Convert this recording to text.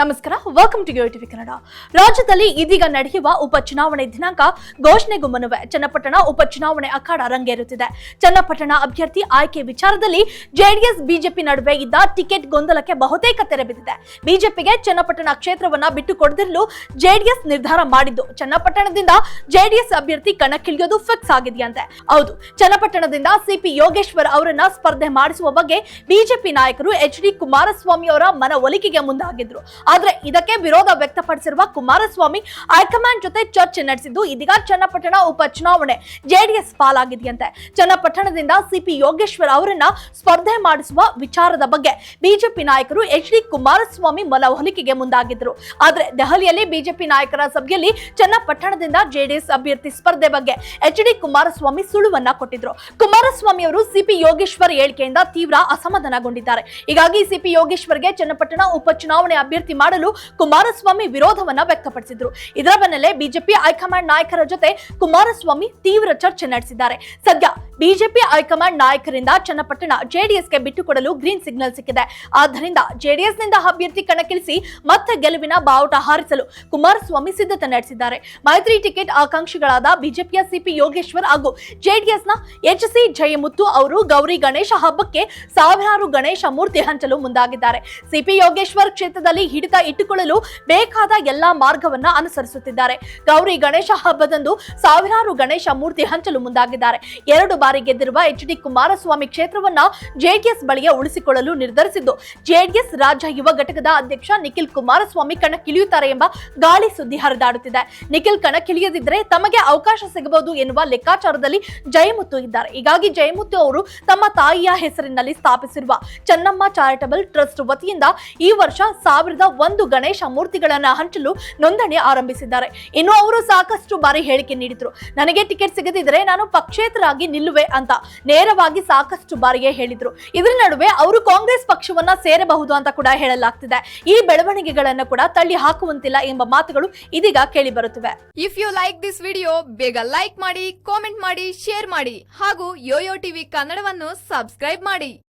ನಮಸ್ಕಾರ welcome to TV Kannada. ರಾಜ್ಯದಲ್ಲಿ ಇದೀಗ ನಡೆಯುವ ಉಪಚುನಾವಣೆ ದಿನಾಂಕ ಘೋಷಣೆಗೂ ಮುನ್ನವೇ ಚನ್ನಪಟ್ಟಣ ಉಪಚುನಾವಣೆ ಅಖಾಡ ರಂಗೇರುತ್ತಿದೆ. ಚನ್ನಪಟ್ಟಣ ಅಭ್ಯರ್ಥಿ ಆಯ್ಕೆ ವಿಚಾರದಲ್ಲಿ ಜೆಡಿಎಸ್, ಬಿಜೆಪಿ ನಡುವೆ ಇದ್ದ ಟಿಕೆಟ್ ಗೊಂದಲಕ್ಕೆ ಬಹುತೇಕ ತೆರೆ ಬಿದ್ದಿದೆ. ಬಿಜೆಪಿಗೆ ಚನ್ನಪಟ್ಟಣ ಕ್ಷೇತ್ರವನ್ನ ಬಿಟ್ಟು ಕೊಡದಿರಲು ಜೆಡಿಎಸ್ ನಿರ್ಧಾರ ಮಾಡಿದ್ದು. ಚನ್ನಪಟ್ಟಣದಿಂದ ಜೆಡಿಎಸ್ ಅಭ್ಯರ್ಥಿ ಕಣಕ್ಕಿಳಿಯೋದು ಫಿಕ್ಸ್ ಆಗಿದೆಯಂತೆ. ಹೌದು, ಚನ್ನಪಟ್ಟಣದಿಂದ ಸಿಪಿ ಯೋಗೇಶ್ವರ್ ಅವರನ್ನ ಸ್ಪರ್ಧೆ ಮಾಡಿಸುವ ಬಗ್ಗೆ ಬಿಜೆಪಿ ನಾಯಕರು ಎಚ್ ಡಿ ಕುಮಾರಸ್ವಾಮಿ ಅವರ ಮನವೊಲಿಕೆಗೆ ಮುಂದಾಗಿದ್ರು. ಆದ್ರೆ ಇದಕ್ಕೆ ವಿರೋಧ ವ್ಯಕ್ತಪಡಿಸಿರುವ ಕುಮಾರಸ್ವಾಮಿ ಹೈಕಮಾಂಡ್ ಜೊತೆ ಚರ್ಚೆ ನಡೆಸಿದ್ದು ಇದೀಗ ಚನ್ನಪಟ್ಟಣ ಉಪಚುನಾವಣೆ ಜೆಡಿಎಸ್ ಪಾಲಾಗಿದೆಯಂತೆ. ಚನ್ನಪಟ್ಟಣದಿಂದ ಸಿಪಿ ಯೋಗೇಶ್ವರ್ ಅವರನ್ನ ಸ್ಪರ್ಧೆ ಮಾಡಿಸುವ ವಿಚಾರದ ಬಗ್ಗೆ ಬಿಜೆಪಿ ನಾಯಕರು ಎಚ್ ಡಿ ಕುಮಾರಸ್ವಾಮಿ ಮನವೊಲಿಕೆಗೆ ಮುಂದಾಗಿದ್ರು ಆದ್ರೆ ದೆಹಲಿಯಲ್ಲಿ ಬಿಜೆಪಿ ನಾಯಕರ ಸಭೆಯಲ್ಲಿ ಚನ್ನಪಟ್ಟಣದಿಂದ ಜೆಡಿಎಸ್ ಅಭ್ಯರ್ಥಿ ಸ್ಪರ್ಧೆ ಬಗ್ಗೆ ಎಚ್ ಡಿ ಕುಮಾರಸ್ವಾಮಿ ಸುಳುವನ್ನ ಕೊಟ್ಟಿದ್ರು. ಕುಮಾರಸ್ವಾಮಿ ಅವರು ಸಿಪಿ ಯೋಗೇಶ್ವರ್ ಹೇಳಿಕೆಯಿಂದ ತೀವ್ರ ಅಸಮಾಧಾನಗೊಂಡಿದ್ದಾರೆ. ಹೀಗಾಗಿ ಸಿಪಿ ಯೋಗೇಶ್ವರ್ಗೆ ಚನ್ನಪಟ್ಟಣ ಉಪಚುನಾವಣೆ ಅಭ್ಯರ್ಥಿ ಮಾಡಲು ಕುಮಾರಸ್ವಾಮಿ ವಿರೋಧವನ್ನ ವ್ಯಕ್ತಪಡಿಸಿದ್ರು. ಇದರ ಬೆನ್ನಲ್ಲೇ ಬಿಜೆಪಿ ಹೈಕಮಾಂಡ್ ನಾಯಕರ ಜೊತೆ ಕುಮಾರಸ್ವಾಮಿ ತೀವ್ರ ಚರ್ಚೆ ನಡೆಸಿದ್ದಾರೆ. ಸದ್ಯ ಬಿಜೆಪಿ ಹೈಕಮಾಂಡ್ ನಾಯಕರಿಂದ ಚನ್ನಪಟ್ಟಣ ಜೆಡಿಎಸ್ಗೆ ಬಿಟ್ಟುಕೊಡಲು ಗ್ರೀನ್ ಸಿಗ್ನಲ್ ಸಿಕ್ಕಿದೆ. ಆದ್ದರಿಂದ ಜೆಡಿಎಸ್ನಿಂದ ಅಭ್ಯರ್ಥಿ ಕಣಕ್ಕಿಳಿಸಿ ಮತ್ತೆ ಗೆಲುವಿನ ಬಾವುಟ ಹಾರಿಸಲು ಕುಮಾರಸ್ವಾಮಿ ಸಿದ್ಧತೆ ನಡೆಸಿದ್ದಾರೆ. ಮೈತ್ರಿ ಟಿಕೆಟ್ ಆಕಾಂಕ್ಷಿಗಳಾದ ಬಿಜೆಪಿಯ ಸಿಪಿ ಯೋಗೇಶ್ವರ್ ಹಾಗೂ ಜೆಡಿಎಸ್ನ ಎಚ್ ಸಿ ಜಯಮುತ್ತು ಅವರು ಗೌರಿ ಗಣೇಶ ಹಬ್ಬಕ್ಕೆ ಸಾವಿರಾರು ಗಣೇಶ ಮೂರ್ತಿ ಹಂಚಲು ಮುಂದಾಗಿದ್ದಾರೆ. ಸಿಪಿ ಯೋಗೇಶ್ವರ್ ಕ್ಷೇತ್ರದಲ್ಲಿ ಹಿಡಿತ ಇಟ್ಟುಕೊಳ್ಳಲು ಬೇಕಾದ ಎಲ್ಲಾ ಮಾರ್ಗವನ್ನ ಅನುಸರಿಸುತ್ತಿದ್ದಾರೆ. ಗೌರಿ ಗಣೇಶ ಹಬ್ಬದಂದು ಸಾವಿರಾರು ಗಣೇಶ ಮೂರ್ತಿ ಹಂಚಲು ಮುಂದಾಗಿದ್ದಾರೆ. ಎರಡು ಬಾರಿ ಗೆದ್ದಿರುವ ಎಚ್ ಡಿ ಕುಮಾರಸ್ವಾಮಿ ಕ್ಷೇತ್ರವನ್ನ ಜೆಡಿಎಸ್ ಬಳಿಗೆ ಉಳಿಸಿಕೊಳ್ಳಲು ನಿರ್ಧರಿಸಿದ್ದು. ಜೆಡಿಎಸ್ ರಾಜ್ಯ ಯುವ ಘಟಕದ ಅಧ್ಯಕ್ಷ ನಿಖಿಲ್ ಕುಮಾರಸ್ವಾಮಿ ಕಣಕ್ಕಿಳಿಯುತ್ತಾರೆ ಎಂಬ ಗಾಳಿ ಸುದ್ದಿ ಹರಿದಾಡುತ್ತಿದೆ. ನಿಖಿಲ್ ಕಣಕ್ಕಿಳಿಯದಿದ್ದರೆ ತಮಗೆ ಅವಕಾಶ ಸಿಗಬಹುದು ಎನ್ನುವ ಲೆಕ್ಕಾಚಾರದಲ್ಲಿ ಜಯಮುತ್ತು ಇದ್ದಾರೆ. ಹೀಗಾಗಿ ಜಯಮುತ್ತು ಅವರು ತಮ್ಮ ತಾಯಿಯ ಹೆಸರಿನಲ್ಲಿ ಸ್ಥಾಪಿಸಿರುವ ಚೆನ್ನಮ್ಮ ಚಾರಿಟಬಲ್ ಟ್ರಸ್ಟ್ ವತಿಯಿಂದ ಈ ವರ್ಷ ಸಾವಿರದ ಒಂದು ಗಣೇಶ ಮೂರ್ತಿಗಳನ್ನ ಹಂಚಲು ನೋಂದಣಿ ಆರಂಭಿಸಿದ್ದಾರೆ. ಇನ್ನು ಅವರು ಸಾಕಷ್ಟು ಬಾರಿ ಹೇಳಿಕೆ ನೀಡಿದ್ರು. ನನಗೆ ಟಿಕೆಟ್ ಸಿಗದಿದ್ದರೆ ನಾನು ಪಕ್ಷೇತರಾಗಿ ನಿಲ್ಲುವೆ ಅಂತ ನೇರವಾಗಿ ಸಾಕಷ್ಟು ಬಾರಿಗೆ ಹೇಳಿದ್ರು. ಇದರ ನಡುವೆ ಅವರು ಕಾಂಗ್ರೆಸ್ ಪಕ್ಷವನ್ನ ಸೇರಬಹುದು ಅಂತ ಕೂಡ ಹೇಳಲಾಗ್ತಿದೆ. ಈ ಬೆಳವಣಿಗೆಗಳನ್ನು ಕೂಡ ತಳ್ಳಿ ಹಾಕುವಂತಿಲ್ಲ ಎಂಬ ಮಾತುಗಳು ಇದೀಗ ಕೇಳಿ ಬರುತ್ತಿವೆ if you like this video ಬೇಗ ಲೈಕ್ ಮಾಡಿ ಕಾಮೆಂಟ್ ಮಾಡಿ ಶೇರ್ ಮಾಡಿ ಹಾಗೂ ಯೋಯೋ ಟಿವಿ ಕನ್ನಡವನ್ನು ಸಬ್ಸ್ಕ್ರೈಬ್ ಮಾಡಿ.